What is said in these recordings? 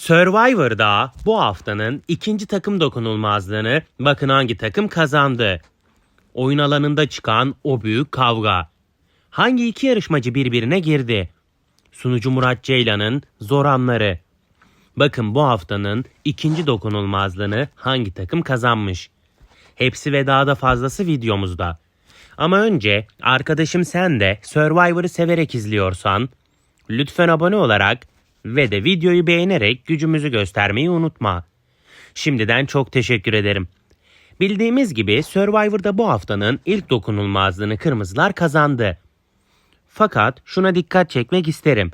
Survivor'da bu haftanın ikinci takım dokunulmazlığını bakın hangi takım kazandı. Oyun alanında çıkan o büyük kavga. Hangi iki yarışmacı birbirine girdi? Sunucu Murat Ceylan'ın zor anları. Bakın bu haftanın ikinci dokunulmazlığını hangi takım kazanmış? Hepsi ve daha da fazlası videomuzda. Ama önce arkadaşım sen de Survivor'ı severek izliyorsan lütfen abone olarak ve de videoyu beğenerek gücümüzü göstermeyi unutma. Şimdiden çok teşekkür ederim. Bildiğimiz gibi Survivor'da bu haftanın ilk dokunulmazlığını kırmızılar kazandı. Fakat şuna dikkat çekmek isterim.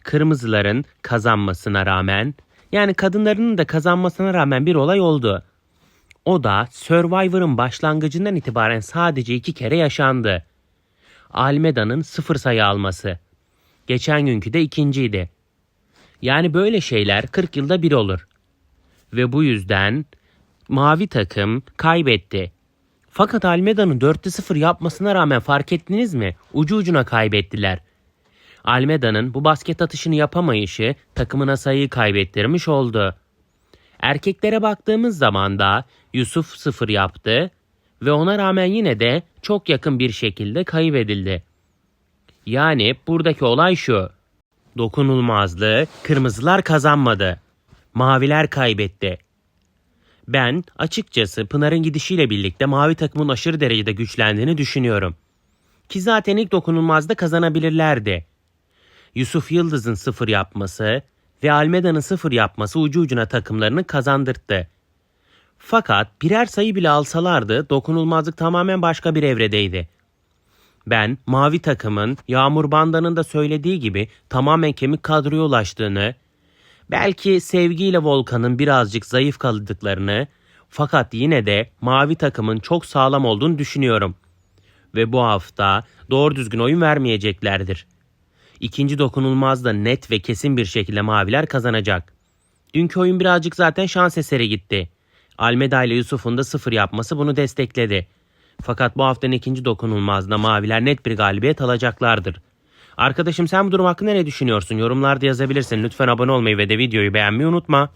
Kırmızıların kazanmasına rağmen yani kadınlarının da kazanmasına rağmen bir olay oldu. O da Survivor'ın başlangıcından itibaren sadece iki kere yaşandı. Almeda'nın sıfır sayı alması. Geçen günkü de ikinciydi. Yani böyle şeyler 40 yılda bir olur. Ve bu yüzden mavi takım kaybetti. Fakat Almeda'nın 4'te 0 yapmasına rağmen fark ettiniz mi? Ucu ucuna kaybettiler. Almeda'nın bu basket atışını yapamayışı takımına sayıyı kaybettirmiş oldu. Erkeklere baktığımız zaman da Yusuf 0 yaptı ve ona rağmen yine de çok yakın bir şekilde kaybedildi. Yani buradaki olay şu. Dokunulmazlığı kırmızılar kazanmadı. Maviler kaybetti. Ben açıkçası Pınar'ın gidişiyle birlikte mavi takımın aşırı derecede güçlendiğini düşünüyorum. Ki zaten ilk dokunulmazda kazanabilirlerdi. Yusuf Yıldız'ın sıfır yapması ve Almeda'nın sıfır yapması ucu ucuna takımlarını kazandırttı. Fakat birer sayı bile alsalardı dokunulmazlık tamamen başka bir evredeydi. Ben mavi takımın Yağmur Banda'nın da söylediği gibi tamamen kemik kadroya ulaştığını, belki sevgiyle Volkan'ın birazcık zayıf kaldıklarını fakat yine de mavi takımın çok sağlam olduğunu düşünüyorum. Ve bu hafta doğru düzgün oyun vermeyeceklerdir. İkinci dokunulmaz da net ve kesin bir şekilde maviler kazanacak. Dünkü oyun birazcık zaten şans eseri gitti. Almeda ile Yusuf'un da sıfır yapması bunu destekledi. Fakat bu haftanın ikinci dokunulmazda maviler net bir galibiyet alacaklardır. Arkadaşım sen bu durum hakkında ne düşünüyorsun? Yorumlarda yazabilirsin. Lütfen abone olmayı ve de videoyu beğenmeyi unutma.